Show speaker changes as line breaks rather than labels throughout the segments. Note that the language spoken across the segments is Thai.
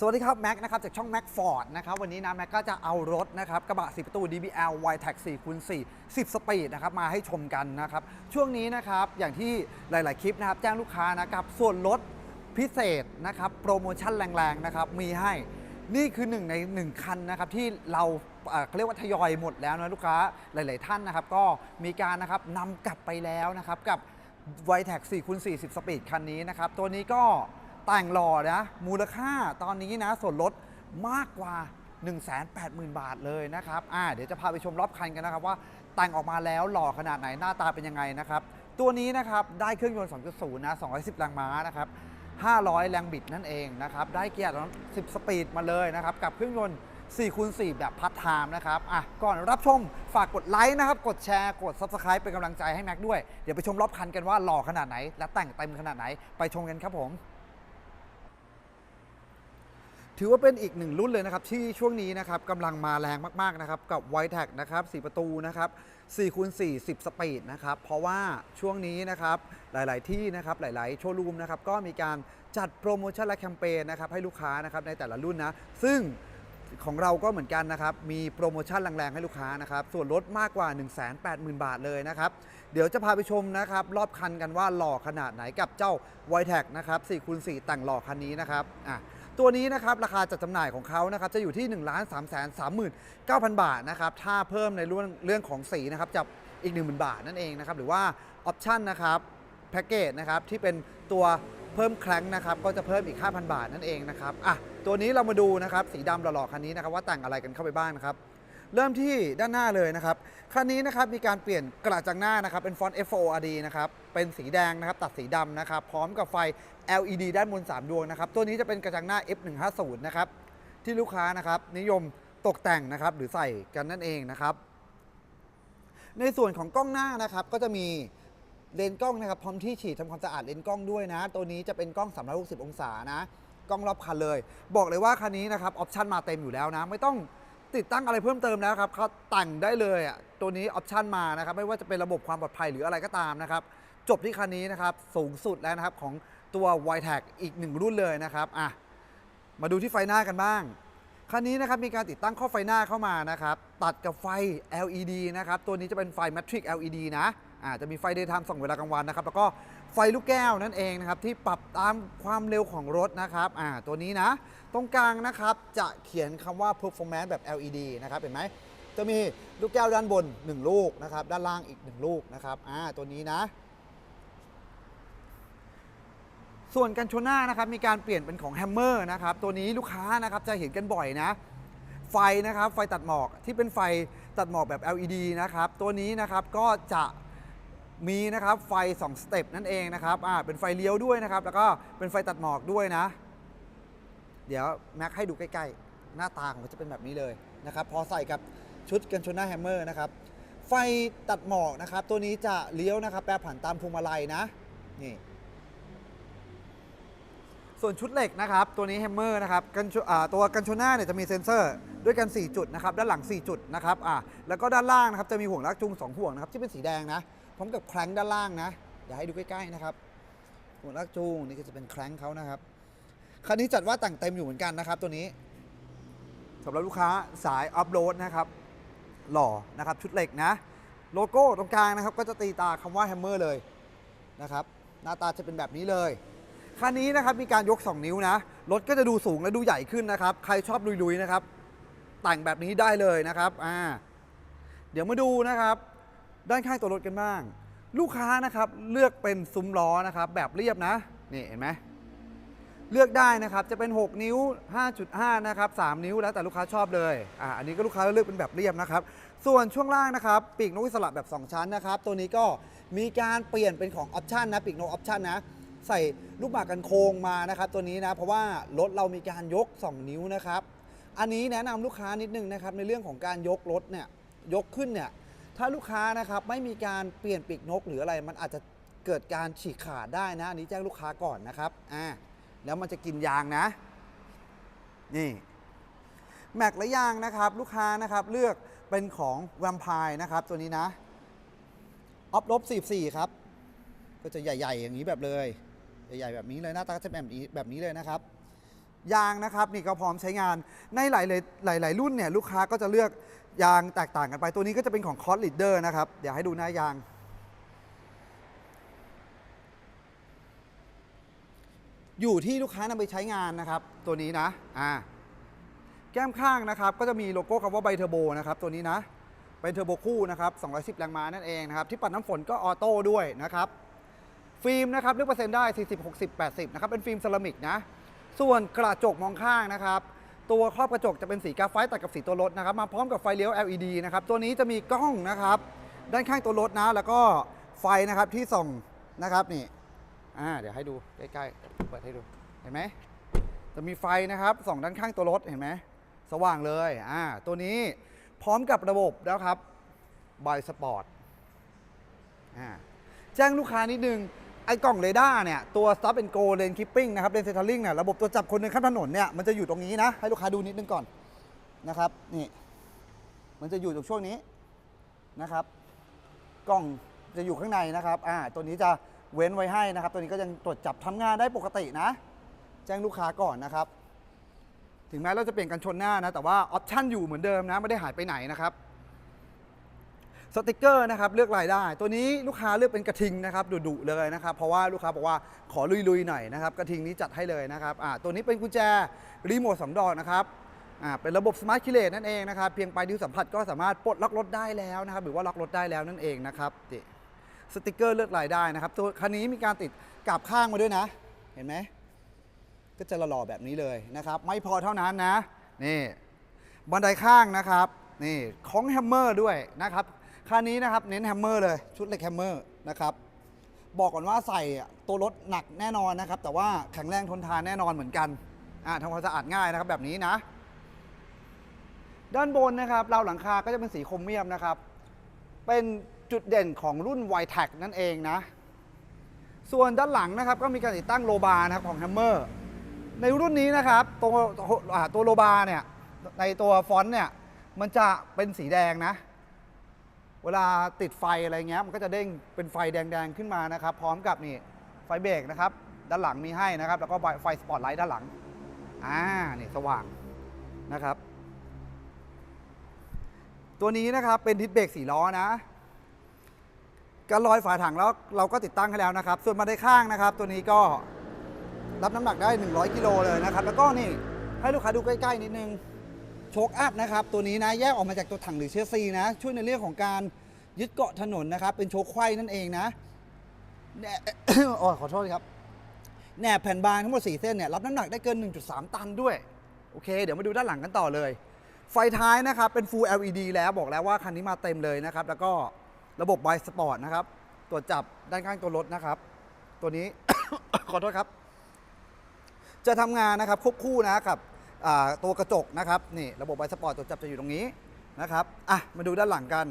สวัสดีครับแม็กนะครับจากช่องแม็กฟอร์ดนะครับวันนี้นะแม็กก็จะเอารถนะครับกระบะ 10 ประตู DBL y t e c 4คูณ4 10 สปีดนะครับมาให้ชมกันนะครับช่วงนี้นะครับอย่างที่หลาย ๆ คลิปนะครับแจ้งลูกค้านะกับส่วนลดพิเศษนะครับโปรโมชั่นแรง ๆ นะครับมีให้นี่คือหนึ่งในหนึ่งคันนะครับที่เราเขาเรียกว่าทยอยหมดแล้วนะลูกค้าหลาย ๆ ท่านนะครับก็มีการนะครับนำกลับไปแล้วนะครับกับ y t e c 4คูณ40สปีดคันนี้นะครับตัวนี้ก็ แต่งหล่อนะ มูลค่าตอนนี้นะส่วนลดมากกว่า 180,000 บาทเลยนะครับอ่าเดี๋ยวจะพาไปชมรอบคันกันนะครับว่าแต่งออกมาแล้วหล่อขนาดไหนหน้าตาเป็นยังไงนะครับ ตัวนี้นะครับได้เครื่องยนต์ 2.0 นะ 210 แรงม้านะครับ 500 แรงบิดนั่นเองนะครับ ได้เกียร์10 สปีดมาเลยนะครับ กับเครื่องยนต์ 4 คูณ 4 แบบพัดไทม์นะครับ อะ ก่อนรับชมฝากกดไลค์นะครับ กดแชร์ กด Subscribe เป็นกำลังใจให้แม็กด้วย เดี๋ยวไปชมรอบคันกันว่าหล่อขนาดไหน และแต่งเต็มขนาดไหน ไปชมกันครับผม ถือว่าเป็นอีกหนึ่งรุ่นเลยนะครับ ที่ช่วงนี้นะครับกำลังมาแรงมาก ๆ นะครับ กับ w i t e c นะครับ 4 ประตูนะครับ4คูณ4 10 สปีดนะครับ เพราะว่าช่วงนี้นะครับ หลาย ๆ ที่นะครับ หลาย ๆ โชว์รูมนะครับ ก็มีการจัดโปรโมชั่นและแคมเปญนะครับ ให้ลูกค้านะครับในแต่ละรุ่นนะ ซึ่งของเราก็เหมือนกันนะครับ มีโปรโมชั่นแรงๆ ให้ลูกค้านะครับ ส่วนลดมากกว่า 180,000 บาทเลยนะครับ เดี๋ยวจะพาไปชมนะครับ รอบคันกันว่าหล่อขนาดไหนกับเจ้า w i t e c นะครับ4คูณ4แต่งหล่อคันนี้นะครับ อะ ตัวนี้นะครับราคาจัดจำหน่ายของเขานะครับจะอยู่ที่ 1 3 3 3 9 0 0 บาทนะครับถ้าเพิ่มในเรื่องเรื่องของสีนะครับจะอีก 10,000 บาทนั่นเองนะครับหรือว่าออปชันนะครับแพ็กเกจนะครับที่เป็นตัวเพิ่มแครั้งนะครับก็จะเพิ่มอีก 5,000 บาทนั่นเองนะครับอะตัวนี้เรามาดูนะครับสีดำหล่อๆคันนี้นะครับว่าแต่งอะไรกันเข้าไปบ้างนะครับ เริ่มที่ด้านหน้าเลยนะครับคันนี้นะครับมีการเปลี่ยนกระจังหน้านะครับเป็นฟอนต์ FORD นะครับเป็นสีแดงนะครับตัดสีดำนะครับพร้อมกับไฟ LED ด้านบน 3 ดวงนะครับตัวนี้จะเป็นกระจังหน้า F150 นะครับที่ลูกค้านะครับนิยมตกแต่งนะครับหรือใส่กันนั่นเองนะครับ ในส่วนของกล้องหน้านะครับก็จะมีเลนส์กล้องนะครับพร้อมที่ฉีดทำความสะอาดเลนส์กล้องด้วยนะ ตัวนี้จะเป็นกล้อง 360 องศานะกล้องรอบคันเลย บอกเลยว่าคันนี้นะครับออปชันมาเต็มอยู่แล้วนะ ไม่ต้อง ติดตั้งอะไรเพิ่มเติมแล้วครับเขาแต่งได้เลยอะตัวนี้ออปชันมานะครับไม่ว่าจะเป็นระบบความปลอดภัยหรืออะไรก็ตามนะครับจบที่คันนี้นะครับสูงสุดแล้วนะครับของตัว y t e c อีกหนึ่งรุ่นเลยนะครับอะมาดูที่ไฟหน้ากันบ้าง คันนี้นะครับมีการติดตั้งข้อไฟหน้าเข้ามานะครับตัดกับไฟ LED นะครับตัวนี้จะเป็นไฟ Matrix LED นะอ่าจะมีไฟ daytime ส่องเวลากลางวันนะครับแล้วก็ ไฟลูกแก้วนั่นเองนะครับที่ปรับตามความเร็วของรถนะครับอ่าตัวนี้นะ ตรงกลางนะครับจะเขียนคำว่า performance แบบ LED นะครับเห็นไหมจะมีลูกแก้วด้านบน 1 ลูกนะครับด้านล่างอีก 1 ลูกนะครับอ่าตัวนี้นะ ส่วนกันชนหน้านะครับมีการเปลี่ยนเป็นของแฮมเมอร์นะครับตัวนี้ลูกค้านะครับจะเห็นกันบ่อยนะไฟนะครับไฟตัดหมอกที่เป็นไฟตัดหมอกแบบ LED นะครับตัวนี้นะครับก็จะ มีนะครับไฟ 2 สเต็ปนั่นเองนะครับอ่าเป็นไฟเลี้ยวด้วยนะครับ แล้วก็เป็นไฟตัดหมอกด้วยนะ เดี๋ยวแม็กให้ดูใกล้ๆ หน้าตาของมันจะเป็นแบบนี้เลยนะครับ พอใส่กับชุดกันชนหน้าแฮมเมอร์นะครับ ไฟตัดหมอกนะครับ ตัวนี้จะเลี้ยวนะครับ แปรผันตามพวงมาลัยนะ นี่ ส่วนชุดเหล็กนะครับ ตัวนี้แฮมเมอร์นะครับกันชอ่าตัวกันชนหน้าเนี่ยจะมีเซ็นเซอร์ ด้วยกัน 4 จุดนะครับด้านหลัง 4 จุดนะครับอ่าแล้วก็ด้านล่างนะครับจะมีห่วงลากจูง2ห่วงนะครับที่เป็นสีแดงนะพร้อมกับแคร้งด้านล่างนะอย่าให้ดูใกล้ๆนะครับห่วงลากจูงนี่ก็จะเป็นแคร้งเขานะครับคันนี้จัดว่าแต่งเต็มอยู่เหมือนกันนะครับตัวนี้สำหรับลูกค้าสายอัพโหลดนะครับหล่อนะครับชุดเหล็กนะ โลโก้ตรงกลางนะครับ ก็จะตีตาคำว่าแฮมเมอร์เลยนะครับหน้าตาจะเป็นแบบนี้เลยคันนี้นะครับมีการยก 2 นิ้วนะ รถก็จะดูสูงและดูใหญ่ขึ้นนะครับ ใครชอบลุยๆนะครับ แต่งแบบนี้ได้เลยนะครับอ่าเดี๋ยวมาดูนะครับ ด้านข้างตัวรถกันบ้าง ลูกค้านะครับเลือกเป็นซุ้มล้อนะครับแบบเรียบนะนี่เห็นไหมเลือกได้นะครับจะเป็น 6 นิ้ว 5.5 นะครับ 3 นิ้วแล้วแต่ลูกค้าชอบเลยอ่าอันนี้ก็ลูกค้าเลือกเป็นแบบเรียบนะครับ ส่วนช่วงล่างนะครับปีกนกอิสระแบบ 2 ชั้นนะครับ ตัวนี้ก็มีการเปลี่ยนเป็นของออปชันนะปีกนกออปชันนะ ใส่ลูกหมากกันโค้งมานะครับ ตัวนี้นะ เพราะว่ารถเรามีการยก 2 นิ้วนะครับ อันนี้แนะนำลูกค้านิดนึงนะครับในเรื่องของการยกรถเนี่ยยกขึ้นเนี่ยถ้าลูกค้านะครับไม่มีการเปลี่ยนปีกนกหรืออะไร มันอาจจะเกิดการฉีกขาดได้นะอันนี้แจ้งลูกค้าก่อนนะครับอ่าแล้วมันจะกินยางนะ นี่แม็กและยางนะครับลูกค้านะครับเลือกเป็นของแวมไพร์นะครับตัวนี้นะออฟลบ44ครับ ก็จะใหญ่ ๆ อย่างนี้แบบเลย ใหญ่ ๆ แบบนี้เลยหน้าตาจะแบบนี้แบบนี้เลยนะครับ ยางนะครับนี่ก็พร้อมใช้งานในหลายหลายหลาย ๆ รุ่นเนี่ยลูกค้าก็จะเลือกยางแตกต่างกันไป ตัวนี้ก็จะเป็นของคอร์ l ีดเดอร์นะครับเดี๋ยวให้ดูหน้ายาง อยู่ที่ลูกค้านำไปใช้งานนะครับ ตัวนี้นะอ่าแก้มข้างนะครับ ก็จะมีโลโก้คำว่าไบเทอร์โบนะครับ ตัวนี้นะเป็นเทอร์โบคู่นะครับ210 แรงม้านั่นเองนะครับ ที่ปัดน้ำฝนก็ออโต้ด้วยนะครับ ฟิล์มนะครับเลือกเปอร์เซ็นต์ได้ 40 60 80 นะครับ เป็นฟิล์มเซรามิกนะ ส่วนกระจกมองข้างนะครับตัวครอบกระจกจะเป็นสีกราไฟต์ตัดกับสีตัวรถนะครับมาพร้อมกับไฟเลี้ยว LED นะครับตัวนี้จะมีกล้องนะครับด้านข้างตัวรถนะแล้วก็ไฟนะครับที่ส่องนะครับนี่อ่าเดี๋ยวให้ดูใกล้ๆเปิดให้ดูเห็นไหมจะมีไฟนะครับส่องด้านข้างตัวรถเห็นไหมสว่างเลยอ่าตัวนี้พร้อมกับระบบนะครับบายสปอร์ตอ่าแจ้งลูกค้านิดนึง ไอ้กล่องเรดาร์เนี่ยตัว Stop and Go Lane Keeping นะครับ Lane Centering เนี่ยระบบตัวจับคนเดินข้ามถนนเนี่ยมันจะอยู่ตรงนี้นะ ให้ลูกค้าดูนิดนึงก่อนนะครับนี่มันจะอยู่ตรงช่วงนี้นะครับ กล้องจะอยู่ข้างในนะครับอ่าตัวนี้จะเว้นไว้ให้นะครับ ตัวนี้ก็ยังตรวจจับทำงานได้ปกตินะ แจ้งลูกค้าก่อนนะครับ ถึงแม้เราจะเปลี่ยนกันชนหน้านะแต่ว่าออปชั่นอยู่เหมือนเดิมนะไม่ได้หายไปไหนนะครับ สติกเกอร์นะครับเลือกรายได้ ตัวนี้ลูกค้าเลือกเป็นกระทิงนะครับดุๆเลยนะครับเพราะว่าลูกค้าบอกว่าขอลุยๆหน่อยนะครับกระทิงนี้จัดให้เลยนะครับอ่าตัวนี้เป็นกุญแจรีโมทสองดอกนะครับอ่าเป็นระบบสมาร์ทคิเลตนั่นเองนะครับเพียงปลายนิ้วสัมผัสก็สามารถปลดล็อกรถได้แล้วนะครับหรือว่าล็อกรถได้แล้วนั่นเองนะครับสติกเกอร์เลือกรายได้นะครับตัวคันนี้มีการติดกาบข้างมาด้วยนะ เห็นไหมก็จะหล่อแบบนี้เลยนะครับไม่พอเท่านั้นนะนี่บันไดข้างนะครับนี่ของแฮมเมอร์ด้วยนะครับ คันนี้นะครับเน้นแฮมเมอร์เลยชุดเหล็กแฮมเมอร์นะครับบอกก่อนว่าใส่ตัวรถหนักแน่นอนนะครับ แต่ว่าแข็งแรงทนทานแน่นอนเหมือนกันอ่าทำความสะอาดง่ายนะครับแบบนี้นะ ด้านบนนะครับราวหลังคาก็จะเป็นสีโครเมียมนะครับ เป็นจุดเด่นของรุ่น y t e c นั่นเองนะ ส่วนด้านหลังนะครับ ก็มีการติดตั้งโลบาร์นะครับของแฮมเมอร์ในรุ่นนี้นะครับตัวตัวโลบาร์เนี่ยในตัวฟอนต์เนี่ยมันจะเป็นสีแดงนะ เวลาติดไฟอะไรเงี้ยมันก็จะเด้งเป็นไฟแดงๆขึ้นมานะครับ พร้อมกับนี่ไฟเบรกนะครับ ด้านหลังมีให้นะครับ แล้วก็ไฟสปอตไลท์ด้านหลังอ่านี่สว่างนะครับ ตัวนี้นะครับเป็นดิสเบรกสีล้อนะการลอยฝาถังแล้วเราก็ติดตั้งให้แล้วนะครับ ส่วนมาได้ข้างนะครับ ตัวนี้ก็รับน้ำหนักได้ 100 กิโลเลยนะครับ แล้วก็นี่ให้ลูกค้าดูใกล้ ๆ นิดนึง โชคอัพนะครับ ตัวนี้นะแยกออกมาจากตัวถังหรือเชสซีนะ ช่วยในเรื่องของการยึดเกาะถนนนะครับ เป็นโชคไขว้นั่นเองนะแหนโอ้ยขอโทษครับแหนบแผ่นบางทั้งหมด 4 เส้นเนี่ยรับน้ำหนักได้เกิน 1.3 ตันด้วย โอเค เดี๋ยวมาดูด้านหลังกันต่อเลย ไฟท้ายนะครับ เป็น Full LED แล้วบอกแล้วว่าคันนี้มาเต็มเลยนะครับ แล้วก็ระบบไบสปอร์ตนะครับตรวจจับด้านข้างตัวรถนะครับ ตัวนี้ ขอโทษครับ จะทำงานนะครับควบคู่นะกับ ตัวกระจกนะครับนี่ระบบไบสปอร์ตตรวจับจะอยู่ตรงนี้นะครับอะมาดูด้านหลังกัน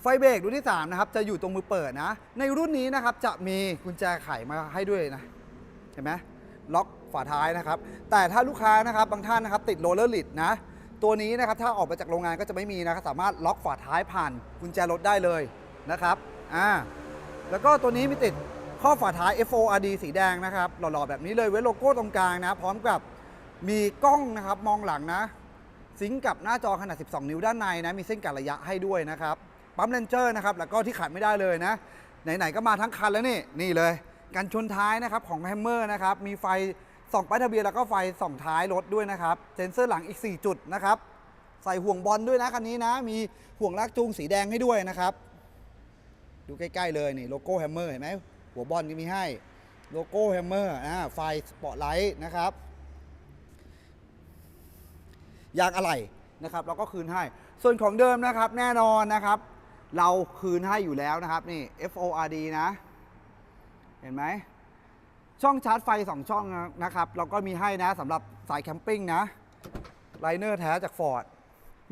ไฟเบรกรุ่นที่3นะครับจะอยู่ตรงมือเปิดนะ ในรุ่นนี้นะครับจะมีกุญแจไขมาให้ด้วยนะเห็นไหมล็อกฝาท้ายนะครับ แต่ถ้าลูกค้านะครับบางท่านนะครับติดโรลเลอร์ลิดนะตัวนี้นะครับถ้าออกมาจากโรงงานก็จะไม่มีนะครับสามารถล็อกฝาท้ายผ่านกุญแจรถได้เลยนะครับอ่าแล้วก็ตัวนี้มีติดข้อฝาท้าย FORD สีแดงนะครับหล่อๆแบบนี้เลยไว้โลโก้ตรงกลางนะ พร้อมกับ มีกล้องนะครับมองหลังนะ ซิงกับหน้าจอขนาด 12 นิ้วด้านในนะมีเส้นกัดระยะให้ด้วยนะครับปั๊มเลนเจอร์นะครับแล้วก็ที่ขาดไม่ได้เลยนะไหนๆก็มาทั้งคันแล้วนี่นี่เลยกันชนท้ายนะครับของแฮมเมอร์นะครับมีไฟส่องป้ายทะเบียนแล้วก็ไฟส่องท้ายรถด้วยนะครับเซ็นเซอร์หลังอีก 4 จุดนะครับใส่ห่วงบอลด้วยนะคันนี้นะ มีห่วงลากจูงสีแดงให้ด้วยนะครับ ดูใกล้ๆเลยนี่โลโก้แฮมเมอร์เห็นไหมหัวบอลก็มีให้โลโก้แฮมเมอร์อ่าไฟสปอตไลท์นะครับ ยางอะไหล่นะครับเราก็คืนให้ ส่วนของเดิมนะครับแน่นอนนะครับ เราคืนให้อยู่แล้วนะครับนี่ FORD นะ เห็นไหมช่องชาร์จไฟ 2 ช่องนะครับ เราก็มีให้นะสำหรับสายแคมปิ้งนะไลเนอร์แท้จากฟอร์ด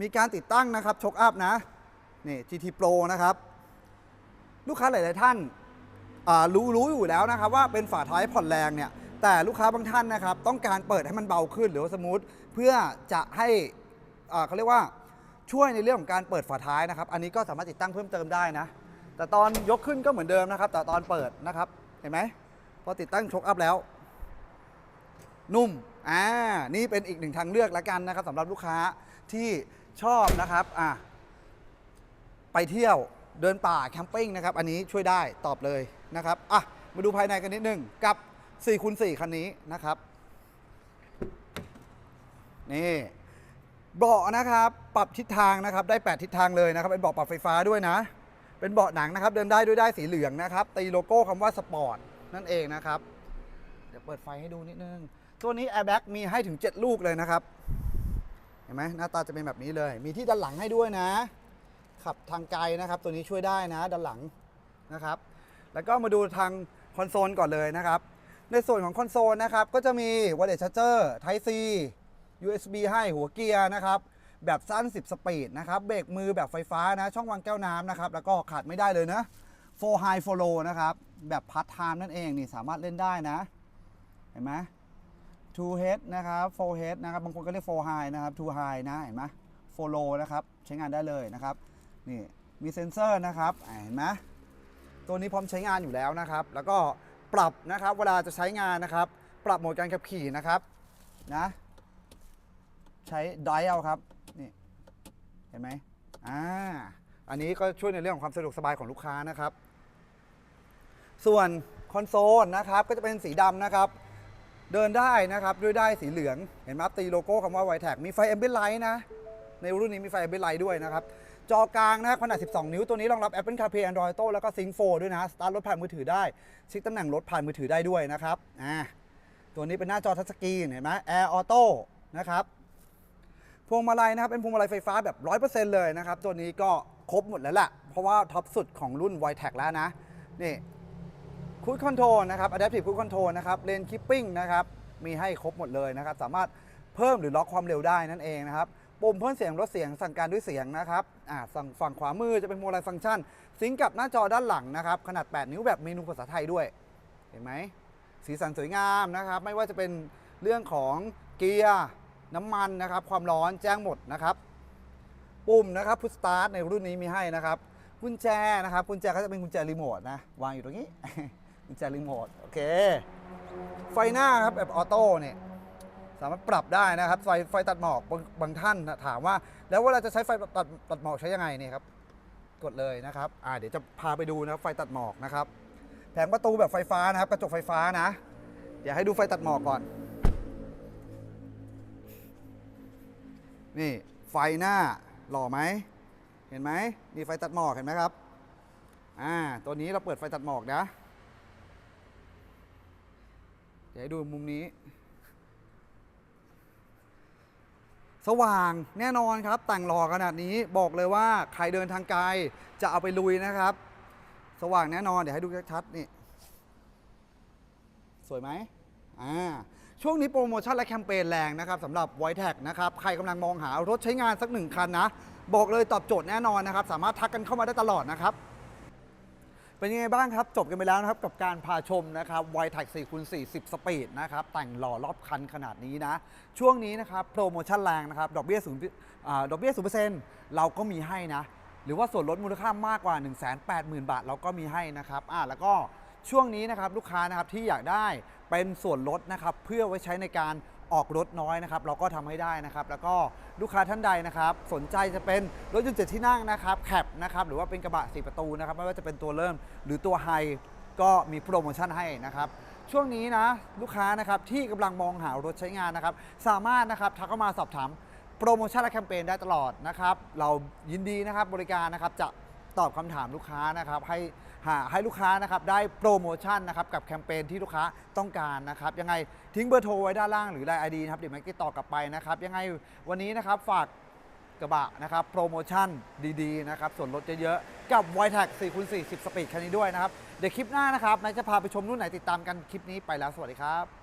มีการติดตั้งนะครับชกอัพนะนี่ GT Pro นะครับ ลูกค้าหลาย ๆ ท่านรู้รู้อยู่แล้วนะครับ ว่าเป็นฝาท้ายผ่อนแรงเนี่ย แต่ลูกค้าบางท่านนะครับ ต้องการเปิดให้มันเบาขึ้นหรือว่าสมูทเพื่อจะให้อ่าเขาเรียกว่าช่วยในเรื่องของการเปิดฝาท้ายนะครับ อันนี้ก็สามารถติดตั้งเพิ่มเติมได้นะ แต่ตอนยกขึ้นก็เหมือนเดิมนะครับ แต่ตอนเปิดนะครับ เห็นไหมพอติดตั้งชกอัพแล้ว นุ่ม อ่า นี่เป็นอีกหนึ่งทางเลือกแล้วกันนะครับสำหรับลูกค้าที่ชอบนะครับ อะไปเที่ยวเดินป่าแคมปิ้งนะครับ อันนี้ช่วยได้ตอบเลยนะครับ อะ มาดูภายในกันนิดนึงกับ 4คูณ4คันนี้นะครับ นี่เบาะนะครับ ปรับทิศทางนะครับ ได้ 8 ทิศทางเลยนะครับ เป็นเบาะปรับไฟฟ้าด้วยนะ เป็นเบาะหนังนะครับ เดินได้ด้วยได้สีเหลืองนะครับ ตีโลโก้คำว่าสปอร์ตนั่นเองนะครับ เดี๋ยวเปิดไฟให้ดูนิดนึง ตัวนี้ Airbag มีให้ถึง 7 ลูกเลยนะครับ เห็นไหมหน้าตาจะเป็นแบบนี้เลย มีที่ด้านหลังให้ด้วยนะ ขับทางไกลนะครับ ตัวนี้ช่วยได้นะด้านหลังนะครับ แล้วก็มาดูทางคอนโซลก่อนเลยนะครับ ในส่วนของคอนโซลนะครับ ก็จะมี Wireless Charger Type C USB ให้หัวเกียร์นะครับ แบบสั้น 10 สปีดนะครับ เบรกมือแบบไฟฟ้านะ ช่องวางแก้วน้ำนะครับ แล้วก็ขาดไม่ได้เลยนะ4 High 4 Low นะครับ แบบพั t ไทม์นั่นเองนี่สามารถเล่นได้นะ เห็นไหม two head นะครับ four head นะครับ บางคนก็เรียก four high นะครับ two high นะ เห็นไหม four low นะครับ ใช้งานได้เลยนะครับ นี่มีเซ็นเซอร์นะครับ เห็นไหมตัวนี้พร้อมใช้งานอยู่แล้วนะครับ แล้วก็ ปรับนะครับ เวลาจะใช้งานนะครับ ปรับโหมดการขับขี่นะครับนะใช้ไดเอาครับนี่เห็นไหมอ่าอันนี้ก็ช่วยในเรื่องของความสะดวกสบายของลูกค้านะครับ ส่วนคอนโซลนะครับก็จะเป็นสีดำนะครับ เดินได้นะครับด้วยได้สีเหลือง เห็นไหมครับตีโลโก้คำว่าไวแท็กมีไฟแอมเบ l ไลท์นะ ในรุ่นนี้มีไฟแอมเบ l ไลท์ด้วยนะครับ จอกลางนะครับขนาด 12 นิ้วตัวนี้รองรับ Apple CarPlay Android Auto แล้วก็ Sync 4 ด้วยนะสตาร์ทรถผ่านมือถือได้เช็คตำแหน่งรถผ่านมือถือได้ด้วยนะครับอ่าตัวนี้เป็นหน้าจอทัชสกรีนเห็นไหม Air Auto นะครับพวงมาลัยนะครับเป็นพวงมาลัยไฟฟ้าแบบ 100%เลยนะครับ ตัวนี้ก็ครบหมดแล้วแหละเพราะว่าท็อปสุดของรุ่น v i t e c แล้วนะ นี่คูดคอนโทรลนะครับ Adaptive Cruise Control นะครับเลนคิปปิ้งนะครับ มีให้ครบหมดเลยนะครับ สามารถเพิ่มหรือล็อกความเร็วได้นั่นเองนะครับ ปุ่มเพิ่มเสียงลดเสียงสั่งการด้วยเสียงนะครับอ่าสั่งฝั่งขวามือจะเป็นโมดไลฟังก์ชันซิงกับหน้าจอด้านหลังนะครับ ขนาด 8 นิ้วแบบเมนูภาษาไทยด้วย เห็นไหม สีสันสวยงามนะครับ ไม่ว่าจะเป็นเรื่องของเกียร์น้ำมันนะครับ ความร้อนแจ้งหมดนะครับ ปุ่มนะครับพุชสตาร์ทในรุ่นนี้มีให้นะครับกุญแจนะครับกุญแจก็จะเป็นกุญแจรีโมทนะวางอยู่ตรงนี้กุญแจรีโมทโอเค ไฟหน้าครับแบบออโต้เนี่ย สามารถปรับได้นะครับไฟไฟตัดหมอกบางบางท่านถามว่า แล้วเวลาจะใช้ไฟตัดตัดหมอกใช้ยังไงเนี่ยครับกดเลยนะครับอ่าเดี๋ยวจะพาไปดูนะครับไฟตัดหมอกนะครับแผงประตูแบบไฟฟ้านะครับ กระจกไฟฟ้านะ เดี๋ยวให้ดูไฟตัดหมอกก่อน นี่ไฟหน้าหล่อไหมเห็นไหมนี่ไฟตัดหมอกเห็นไหมครับอ่าตัวนี้เราเปิดไฟตัดหมอกนะ เดี๋ยวให้ดูมุมนี้ สว่างแน่นอนครับ แต่งหล่อขนาดนี้บอกเลยว่าใครเดินทางไกลจะเอาไปลุยนะครับ สว่างแน่นอนเดี๋ยวให้ดูชัดๆนี่ สวยไหมอ่าช่วงนี้โปรโมชั่นและแคมเปญแรงนะครับสำหรับ v i t e c นะครับใครกำลังมองหารถใช้งานสักหนึ่งคันนะ บอกเลยตอบโจทย์แน่นอนนะครับ สามารถทักกันเข้ามาได้ตลอดนะครับ เป็นยังไงบ้างครับ จบกันไปแล้วนะครับ กับการพาชมนะครับไวท์แท็ก4คูณ40 สปีดนะครับ แต่งหล่อรอบคันขนาดนี้นะ ช่วงนี้นะครับ โปรโมชั่นแรงนะครับ ดอกเบี้ยศูนย์ดอกเบี้ยศูนย์เปอร์เซ็นต์เราก็มีให้นะ หรือว่าส่วนลดมูลค่ามากกว่า 1 8 0 0 0 0 บาท เราก็มีให้นะครับอ่าแล้วก็ช่วงนี้นะครับลูกค้านะครับที่อยากได้เป็นส่วนลดนะครับเพื่อไว้ใช้ในการ ออกรถน้อยนะครับเราก็ทำให้ได้นะครับ แล้วก็ลูกค้าท่านใดนะครับ สนใจจะเป็นรถยนต์เจ็ดที่นั่งนะครับแคปนะครับหรือว่าเป็นกระบะสี่ประตูนะครับไม่ว่าจะเป็นตัวเริ่มหรือตัวไฮก็มีโปรโมชั่นให้นะครับช่วงนี้นะลูกค้านะครับที่กำลังมองหารถใช้งานนะครับ สามารถนะครับทักเข้ามาสอบถามโปรโมชั่นและแคมเปญได้ตลอดนะครับ เรายินดีนะครับบริการนะครับจะตอบคำถามลูกค้านะครับให้ หาให้ลูกค้านะครับได้โปรโมชั่นนะครับกับแคมเปญที่ลูกค้าต้องการนะครับยังไงทิ้งเบอร์โทรไว้ด้านล่างหรือไลน์ไอดีนะครับเดี๋ยวแม็กติดต่อกลับไปนะครับยังไงวันนี้นะครับฝากกระบะนะครับโปรโมชั่นดีๆนะครับส่วนลดเยอะๆกับ w i t e c 4คูณ4 10 สปีดคันนี้ด้วยนะครับ เดี๋ยวคลิปหน้านะครับนายจะพาไปชมรุ่นไหนติดตามกันคลิปนี้ไปแล้วสวัสดีครับ